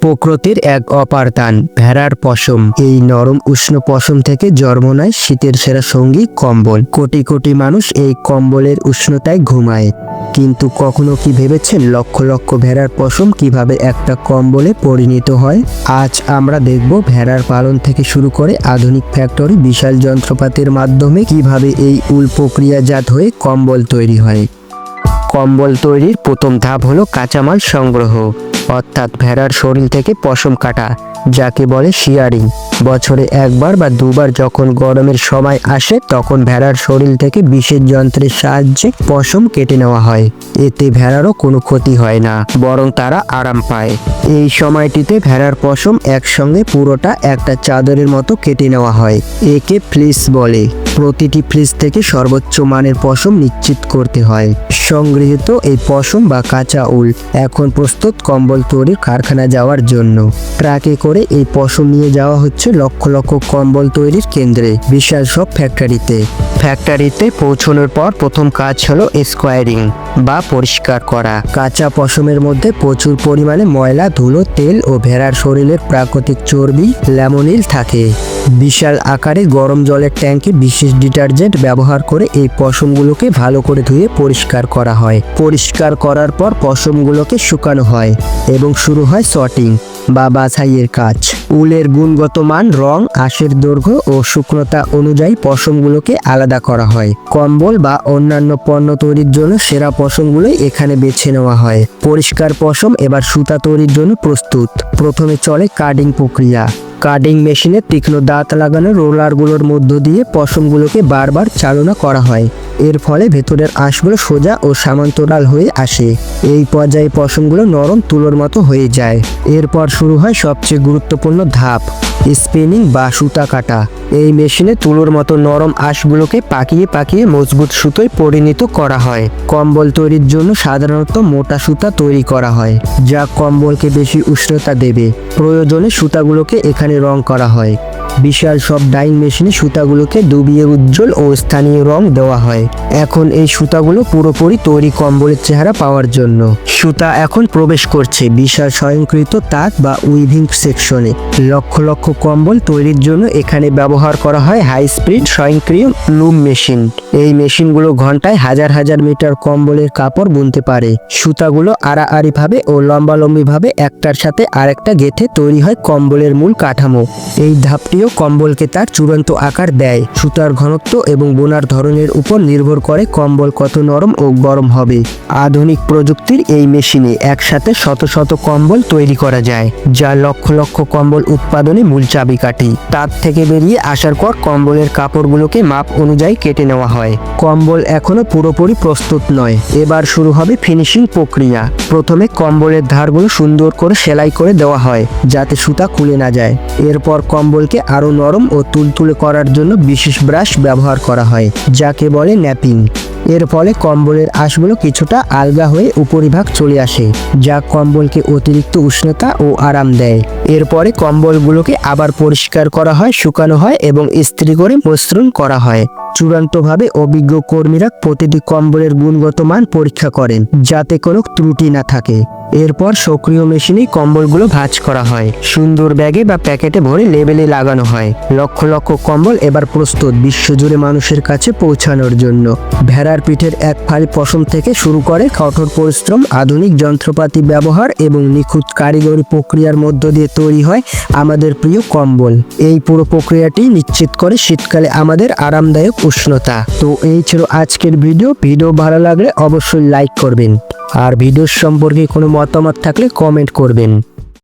প্রকৃতির এক অপার দান ভেড়ার পশম। এই নরম উষ্ণ পশম থেকে জন্ম নেয় শীতের সেরা সঙ্গী কম্বল। কোটি কোটি মানুষ এই কম্বলের উষ্ণতায় ঘুমায়। কিন্তু কখনো কি ভেবেছেন লক্ষ লক্ষ ভেড়ার পশম কীভাবে একটা কম্বলে পরিণত হয়? আজ আমরা দেখব ভেড়ার পালন থেকে শুরু করে আধুনিক ফ্যাক্টরি বিশাল যন্ত্রপাতির মাধ্যমে কীভাবে এই উল প্রক্রিয়াজাত হয়ে কম্বল তৈরি হয়। কম্বল তৈরির প্রথম ধাপ হলো কাঁচামাল সংগ্রহ। অর্থাৎ ভেড়ার শরীর থেকে পশম কাটা, যাকে বলে শিয়ারিং বছরে একবার বা দুবার যখন গরমের সময় আসে, তখন ভেড়ার শরীর থেকে বিশেষ যন্ত্রের সাহায্যে পশম কেটে নেওয়া হয়। এতে ভেড়ারও কোনো ক্ষতি হয় না, বরং তারা আরাম পায়। এই সময়টিতে ভেড়ার পশম একসঙ্গে পুরোটা একটা চাদরের মতো কেটে নেওয়া হয়, একে ফ্লিস বলে। প্রতিটি ফ্লিস থেকে সর্বোচ্চ মানের পশম নিশ্চিত করতে হয়। সংগৃহীত এই পশম বা কাঁচা উল এখন প্রস্তুত কম্বল তৈরির কারখানা যাওয়ার জন্য। ট্রাকে করে এই পশম নিয়ে যাওয়া হচ্ছে লক্ষ লক্ষ কম্বল তৈরির কেন্দ্রে, বিশাল সব ফ্যাক্টরিতে। ফ্যাক্টরিতে পৌঁছানোর পর প্রথম কাজ হলো স্কোয়ারিং বা পরিষ্কার করা। কাঁচা পশমের মধ্যে প্রচুর পরিমাণে ময়লা, ধুলো, তেল ও ভেড়ার শরীরের প্রাকৃতিক চর্বি, ল্যামোনিল থাকে। বিশাল আকারে গরম জলের ট্যাঙ্কে বিশেষ ডিটারজেন্ট ব্যবহার করে এই পশমগুলোকে ভালো করে ধুয়ে পরিষ্কার করা হয়। পরিষ্কার করার পর পশমগুলোকে শুকানো হয় এবং শুরু হয় শর্টিং বা বাছাইয়ের কাজ। উলের গুণগত মান, রং, আঁশের দৈর্ঘ্য ও শুকনতা অনুযায়ী পশমগুলোকে আলাদা করা হয়। কম্বল বা অন্যান্য পণ্য তৈরির জন্য সেরা পশমগুলোই এখানে বেছে নেওয়া হয়। পরিষ্কার পশম এবার সুতা তৈরির জন্য প্রস্তুত। প্রথমে চলে কার্ডিং প্রক্রিয়া। কার্ডিং মেশিনে তীক্ষ্ণ দাঁত লাগানো রোলারগুলোর মধ্য দিয়ে পশমগুলোকে বারবার চালনা করা হয়। এর ফলে ভেতরের আঁশগুলো সোজা ও সামান্তরাল হয়ে আসে। এই পর্যায়ে পশমগুলো নরম তুলোর মতো হয়ে যায়। এরপর শুরু হয় সবচেয়ে গুরুত্বপূর্ণ ধাপ স্পিনিং বা সুতা কাটা। এই মেশিনে তুলোর মতো নরম আঁশগুলোকে পাকিয়ে পাকিয়ে মজবুত সুতোয় পরিণত করা হয়। কম্বল তৈরির জন্য সাধারণত মোটা সুতা তৈরি করা হয়, যা কম্বলকে বেশি উষ্ণতা দেবে। প্রয়োজনে সুতাগুলোকে এখানে রং করা হয়। বিশাল সব ডাইং মেশিনে সুতাগুলোকে ডুবিয়ে উজ্জ্বল ও স্থানীয় রং দেওয়া হয়। এখন এই সুতাগুলো পুরোপুরি তৈরি কম্বলের চেহারা পাওয়ার জন্য। সুতা এখন প্রবেশ করছে বিশাল স্বয়ংকৃত তাক বা উইভিং সেকশনে। লক্ষ লক্ষ কম্বল তৈরির জন্য এখানে ব্যবহার করা হয় হাই স্পিড স্বয়ংক্রিয় লুম মেশিন। এই মেশিনগুলো ঘন্টায় হাজার হাজার মিটার কম্বলের কাপড় বুনতে পারে। সুতাগুলো আড়াআড়িভাবে ও লম্বালম্বিভাবে একটার সাথে আরেকটা গেথে তৈরি হয় কম্বলের মূল কাঠামো। এই ধাপটিও কম্বলকে তার চূড়ান্ত আকার দেয়। সুতার ঘনত্ব এবং বোনার ধরনের উপর নির্ভর করে কম্বল কত নরম ও গরম হবে। আধুনিক প্রযুক্তির এই মেশিনে একসাথে শত শত কম্বল তৈরি করা যায়, যা লক্ষ লক্ষ কম্বল উৎপাদনে মূল চাবি চাবিকাঠি তার থেকে বেরিয়ে আসার পর কম্বলের কাপড়গুলোকে মাপ অনুযায়ী কেটে নেওয়া হয়। কম্বল এখনও পুরোপুরি প্রস্তুত নয়। এবার শুরু হবে ফিনিশিং প্রক্রিয়া। প্রথমে কম্বলের ধারগুলো সুন্দর করে সেলাই করে দেওয়া হয়, যাতে সুতা খুলে না যায়। এরপর কম্বলকে আরও নরম ও তুলতুলে করার জন্য বিশেষ ব্রাশ ব্যবহার করা হয়, যাকে বলে ন্যাপিং। এর ফলে কম্বলের আঁশগুলো কিছুটা আলগা হয়ে উপরিভাগ চলে আসে, যা কম্বলকে অতিরিক্ত উষ্ণতা ও আরাম দেয়। এরপরে কম্বলগুলোকে আবার পরিষ্কার করা হয়, শুকানো হয় এবং ইস্ত্রি করে মসৃণ করা হয়। চূড়ান্তভাবে অভিজ্ঞ কর্মীরা প্রতিটি কম্বলের গুণগত মান পরীক্ষা করেন, যাতে কোনো ত্রুটি না থাকে। এরপর সক্রিয় মেশিনেই কম্বলগুলো ভাঁজ করা হয়। সুন্দর ব্যাগে বা প্যাকেটে ভরে লেবেলে লাগানো হয়। লক্ষ লক্ষ কম্বল এবার প্রস্তুত বিশ্বজুড়ে মানুষের কাছে পৌঁছানোর জন্য। ভেড়ার পিঠের এক ফালি পশম থেকে শুরু করে কঠোর পরিশ্রম, আধুনিক যন্ত্রপাতি ব্যবহার এবং নিখুঁত কারিগরি প্রক্রিয়ার মধ্য দিয়ে তৈরি হয় আমাদের প্রিয় কম্বল। এই পুরো প্রক্রিয়াটি নিশ্চিত করে শীতকালে আমাদের আরামদায়ক উষ্ণতা। তো এই ছিল আজকের ভিডিও। ভিডিও ভালো লাগলে অবশ্যই লাইক করবেন। আর ভিডিওর সম্পর্কে কোনো মতামত থাকলে কমেন্ট করবেন।